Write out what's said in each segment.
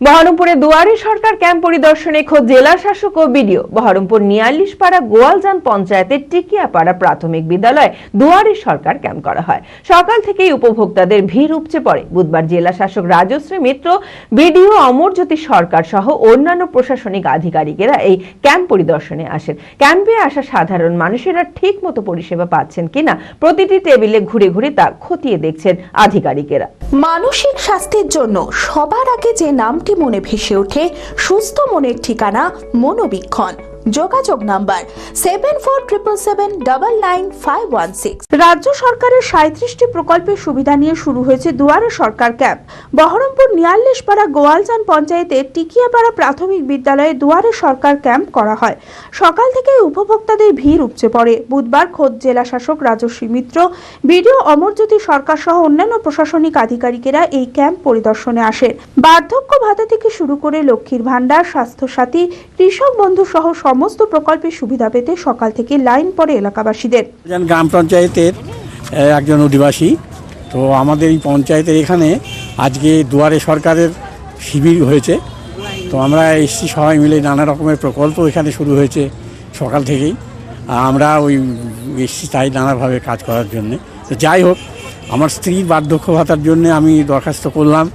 বহরমপুরে দুয়ারি সরকার ক্যাম্প পরিদর্শনে খোঁজ জেলা শাসক ও বিডিও। বহরমপুর নিয়াল্লিশপাড়া গোয়ালজান পঞ্চায়েতের টিকিয়াপাড়া প্রাথমিক বিদ্যালয়ে দুয়ারে সরকার ক্যাম্প করা হয়। সকাল থেকেই উপভোক্তাদের ভিড় উপচে পড়ে। বুধবার জেলা শাসক রাজশ্রী মিত্র, বিডিও অমরজ্যোতি সরকার সহ অন্যান্য প্রশাসনিক আধিকারিকেরা এই ক্যাম্প পরিদর্শনে আসেন। ক্যাম্পে আসা সাধারণ মানুষেরা ঠিক মতো পরিষেবা পাচ্ছেন কিনা প্রতিটি টেবিলে ঘুরে ঘুরে তা খতিয়ে দেখছেন আধিকারিকেরা। মানসিক স্বাস্থ্যের জন্য সবার আগে যে মনে ভেসে ওঠে সুস্থ মনের ঠিকানা মনোবীক্ষণ। যোগাযোগ number seven four triple seven double nine five one six রাজ্য সরকারের সাঁত্রিশটি প্রকল্পের সুবিধা নিয়ে শুরু হয়েছে দুয়ারে সরকার ক্যাম্প। বহরমপুর নিয়াল্লিশপাড়া গোয়ালজান পঞ্চায়েতের টিকিয়াপাড়া প্রাথমিক বিদ্যালয়ে দুয়ারে সরকার ক্যাম্প করা হয়। সকাল থেকে উপভোক্তাদের ভিড় উপচে পড়ে। বুধবার খোদ জেলা শাসক রাজস্বী মিত্র, বিডিও অমরজ্যোতি সরকার সহ অন্যান্য প্রশাসনিক আধিকারিকেরা এই ক্যাম্প পরিদর্শনে আসেন। বার্ধক্য ভাতা থেকে শুরু করে লক্ষ্মীর ভাণ্ডার, স্বাস্থ্যসাথী, কৃষক বন্ধু সহ সমস্ত প্রকল্পের সুবিধা পেতে সকাল থেকে লাইন পড়ে এলাকাবাসীদের। গ্রাম পঞ্চায়েতের একজন অধিবাসী। তো আমাদের এই পঞ্চায়েতের এখানে আজকে দুয়ারে সরকারের শিবির হয়েছে। তো আমরা এসছি সবাই মিলে নানা রকমের প্রকল্প এখানে শুরু হয়েছে সকাল থেকেই। আমরা ওই এসছি তাই নানাভাবে কাজ করার জন্য। তো যাই হোক, আমার স্ত্রীর বার্ধক্য ভাতার জন্য আমি দরখাস্ত করলাম,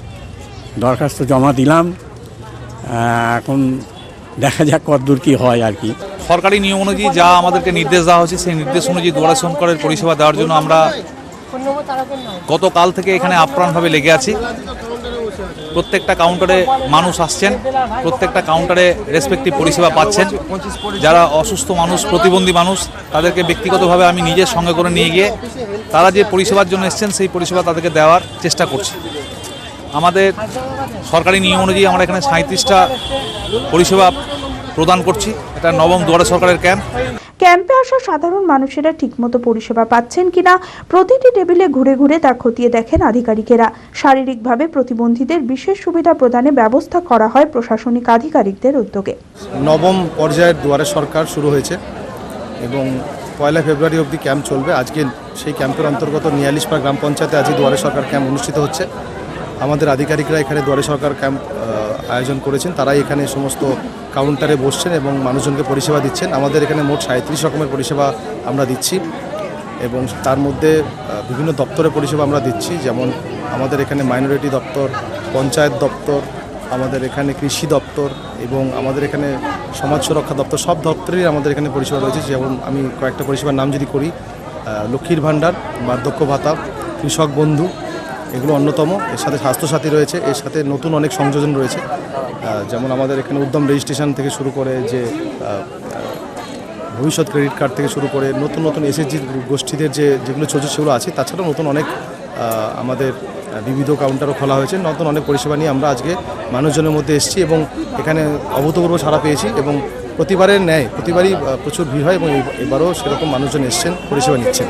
দরখাস্ত জমা দিলাম। এখন দেখা যাক কতদূর কি হয় আর কি। সরকারি নিয়ম অনুযায়ী যা আমাদেরকে নির্দেশ দেওয়া হয়েছে, সেই নির্দেশ অনুযায়ী দুয়ারে সরকারের পরিষেবা দেওয়ার জন্য আমরা গতকাল থেকে এখানে আপ্রাণভাবে লেগে আছি। প্রত্যেকটা কাউন্টারে মানুষ আসছেন, প্রত্যেকটা কাউন্টারে রেসপেক্টিভ পরিষেবা পাচ্ছেন। যারা অসুস্থ মানুষ, প্রতিবন্ধী মানুষ, তাদেরকে ব্যক্তিগতভাবে আমি নিজের সঙ্গে করে নিয়ে গিয়ে তারা যে পরিষেবার জন্য এসছেন, সেই পরিষেবা তাদেরকে দেওয়ার চেষ্টা করছি। আমাদের সরকারি নিয়ম অনুযায়ী আমরা এখানে সাঁত্রিশটা পরিষেবা প্রদান করছি। এটা নবম দুয়ারে সরকারের ক্যাম্প। ক্যাম্পে আসা সাধারণ মানুষেরা ঠিকমতো পরিষেবা পাচ্ছেন কিনা প্রতিটি টেবিলে ঘুরে ঘুরে তা খতিয়ে দেখেন আধিকারিকেরা। শারীরিকভাবে প্রতিবন্ধীদের বিশেষ সুবিধা প্রদানে ব্যবস্থা করা হয় প্রশাসনিক আধিকারিকদের উদ্যোগে। নবম পর্যায়ের দুয়ারে সরকার শুরু হয়েছে এবং পয়লা ফেব্রুয়ারি অবধি ক্যাম্প চলবে। আজকে সেই ক্যাম্পের অন্তর্গত নিয়ালিশপাড়া গ্রাম পঞ্চায়েতে আজকে দুয়ারে সরকার ক্যাম্প অনুষ্ঠিত হচ্ছে। আমাদের আধিকারিকরা এখানে দুয়ারে সরকার ক্যাম্প আয়োজন করেছেন। তারাই এখানে সমস্ত কাউন্টারে বসছেন এবং মানুষজনকে পরিষেবা দিচ্ছেন। আমাদের এখানে মোট সাঁত্রিশ রকমের পরিষেবা আমরা দিচ্ছি এবং তার মধ্যে বিভিন্ন দপ্তরের পরিষেবা আমরা দিচ্ছি। যেমন আমাদের এখানে মাইনরিটি দপ্তর, পঞ্চায়েত দপ্তর, আমাদের এখানে কৃষি দপ্তর এবং আমাদের এখানে সমাজ সুরক্ষা দপ্তর, সব দপ্তরেই আমাদের এখানে পরিষেবা রয়েছে। যেমন আমি কয়েকটা পরিষেবার নাম যদি করি লক্ষ্মীর ভাণ্ডার, বার্ধক্য ভাতা, কৃষক বন্ধু এগুলো অন্যতম। এর সাথে স্বাস্থ্যসাথী রয়েছে, এর সাথে নতুন অনেক সংযোজন রয়েছে। যেমন আমাদের এখানে উদ্যম রেজিস্ট্রেশন থেকে শুরু করে যে ভবিষ্যৎ ক্রেডিট কার্ড থেকে শুরু করে নতুন নতুন এসএসজি গোষ্ঠীদের যে, যেগুলো ছোটো সেগুলো আছে। তাছাড়াও নতুন অনেক আমাদের বিবিধ কাউন্টারও খোলা হয়েছে। নতুন অনেক পরিষেবা নিয়ে আমরা আজকে মানুষজনের মধ্যে এসেছি এবং এখানে অভূতপূর্ব সাড়া পেয়েছি এবং প্রতিবারের ন্যায়, প্রতিবারই প্রচুর ভিড় হয় এবং এবারও সেরকম মানুষজন এসছেন, পরিষেবা নিচ্ছেন।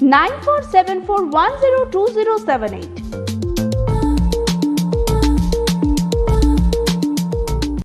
9474102078.